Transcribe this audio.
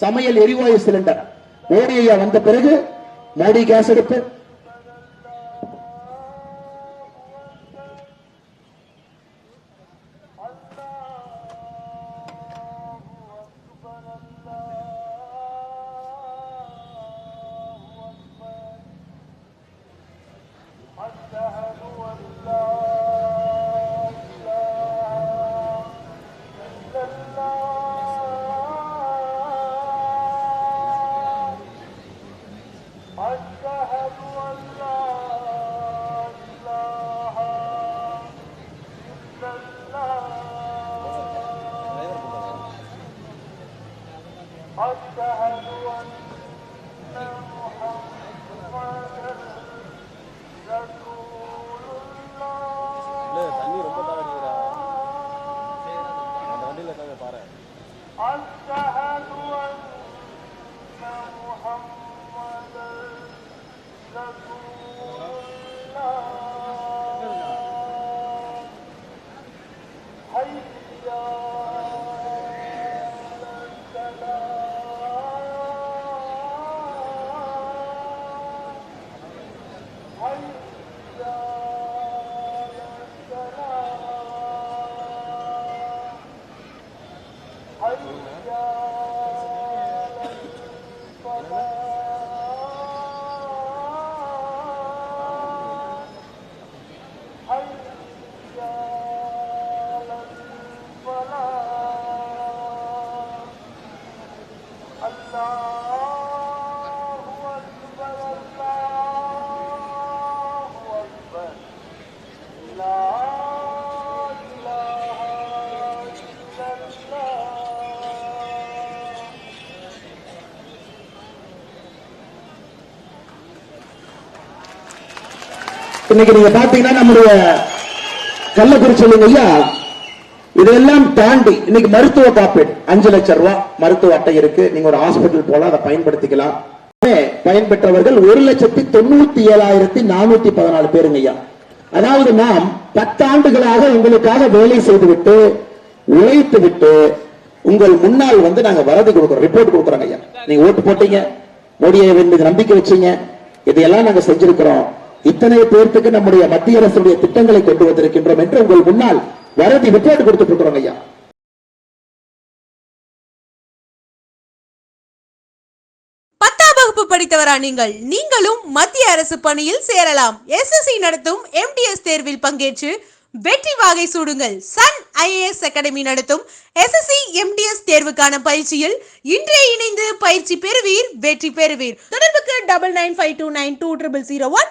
சமையல் எரிவாயு சிலிண்டர் மோடி ஐயா வந்த பிறகு மோடி கேஸ் எடுப்பு What the? أشهد أن محمدا رسول الله أشهد أن محمدا Allah இன்னைக்கு நீங்க பாத்தீங்கன்னா நம்முடைய கள்ளக்குறிச்சி ஐயா இதெல்லாம் தாண்டி இன்னைக்கு மருத்துவ காப்பீடு அஞ்சு லட்சம் ரூபாய் மருத்துவ அட்டை இருக்கு. நீங்க ஒரு ஹாஸ்பிட்டல் போல அதை பயன்படுத்திக்கலாம். பயன்பெற்றவர்கள் ஒரு லட்சத்தி தொண்ணூத்தி ஏழாயிரத்தி நானூத்தி பதினாலு பேருங்க ஐயா. அதாவது நாம் பத்தாண்டுகளாக உங்களுக்காக வேலை செய்துவிட்டு உழைத்து விட்டு உங்கள் முன்னால் வந்து நாங்க வரதி கொடுக்குறோம் ரிப்போர்ட் கொடுக்குறோங்க ஐயா. நீங்க ஓட்டு போட்டீங்க மோடியை நம்பிக்கை வச்சீங்க இதையெல்லாம் நாங்க செஞ்சிருக்கிறோம். இத்தனை பேர்த்துக்கு நம்முடைய மத்திய அரசுடைய திட்டங்களை கொண்டு வந்திருக்கின்றோம் என்று உங்கள் முன்னால் வரதி ரிப்போர்ட் கொடுத்துட்டு இருக்கிறோம் ஐயா. பத்தாம் வகுப்பு படித்தவரா நீங்கள்? நீங்களும் மத்திய அரசு பணியில் சேரலாம். எஸ்எஸ்சி நடத்தும் எம்டிஎஸ் தேர்வில் பங்கேற்று வெற்றி வாகை சூடுங்கள். சன் ஐஏஎஸ் அகாடமி நடத்தும் எஸ்எஸ்சி எம்டிஎஸ் தேர்வுக்கான பயிற்சியில் இன்றே இணைந்து பயிற்சி பெறுவீர் வெற்றி பெறுவீர். தொடர்புக்கு double nine five two nine two triple zero one